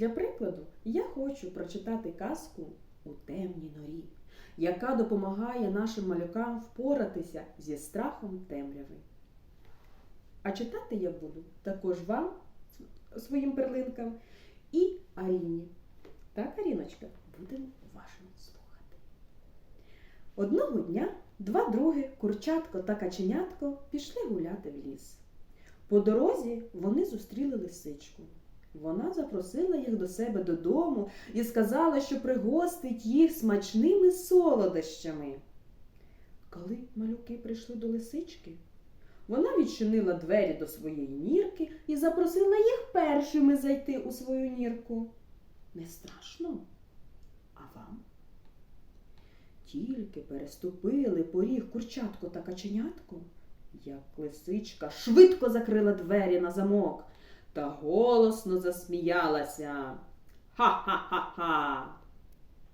Для прикладу, я хочу прочитати казку у темній норі, яка допомагає нашим малюкам впоратися зі страхом темряви. А читати я буду також вам, своїм перлинкам, і Аріні. Так, Аріночка, будемо уважно слухати. Одного дня два други, курчатко та каченятко, пішли гуляти в ліс. По дорозі вони зустріли лисичку. Вона запросила їх до себе додому і сказала, що пригостить їх смачними солодощами. Коли малюки прийшли до лисички, вона відчинила двері до своєї нірки і запросила їх першими зайти у свою нірку. Не страшно? А вам? Тільки переступили поріг курчатко та каченятко, як лисичка швидко закрила двері на замок та голосно засміялася. Ха-ха-ха-ха!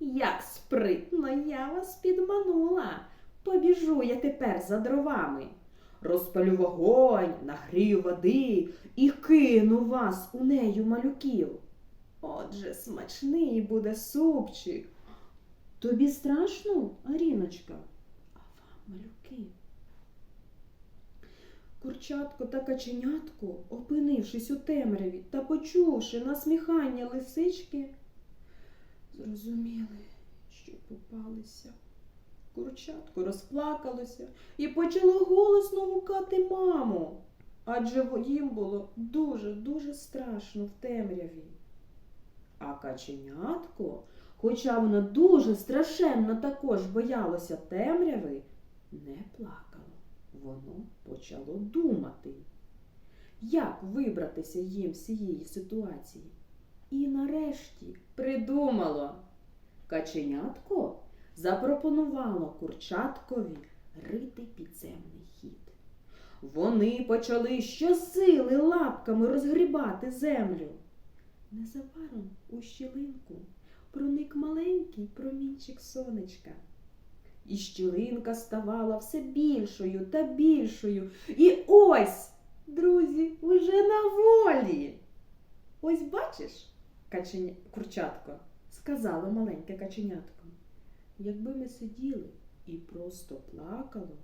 Як спритно я вас підманула. Побіжу я тепер за дровами. Розпалю вогонь, нагрію води і кину вас у нею малюків. Отже, смачний буде супчик. Тобі страшно, Аріночка? А вам, малюки? Курчатко та каченятко, опинившись у темряві та почувши насміхання лисички, зрозуміли, що попалися. Курчатко розплакалося і почало голосно гукати маму, адже їм було дуже-дуже страшно в темряві. А каченятко, хоча воно дуже страшенно також боялося темряви, не плакало. Воно почало думати, як вибратися їм з цієї ситуації. І нарешті придумало. Каченятко запропонувало курчаткові рити підземний хід. Вони почали щосили лапками розгрібати землю. Незабаром у щілинку проник маленький промінчик сонечка. І щілинка ставала все більшою та більшою. І ось, друзі, уже на волі. Ось бачиш, каченя... курчатко, сказала маленьке каченятко. Якби ми сиділи і просто плакало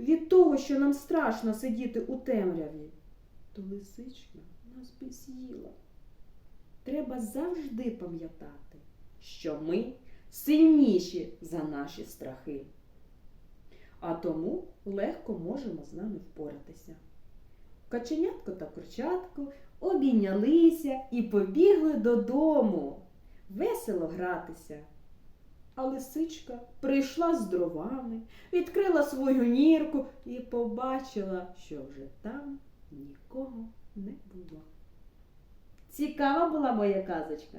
від того, що нам страшно сидіти у темряві, то лисичка нас би з'їла. Треба завжди пам'ятати, що ми сильніші за наші страхи. А тому легко можемо з нами впоратися. Каченятко та курчатко обійнялися і побігли додому весело гратися. А лисичка прийшла з дровами, відкрила свою нірку і побачила, що вже там нікого не було. Цікава була моя казочка.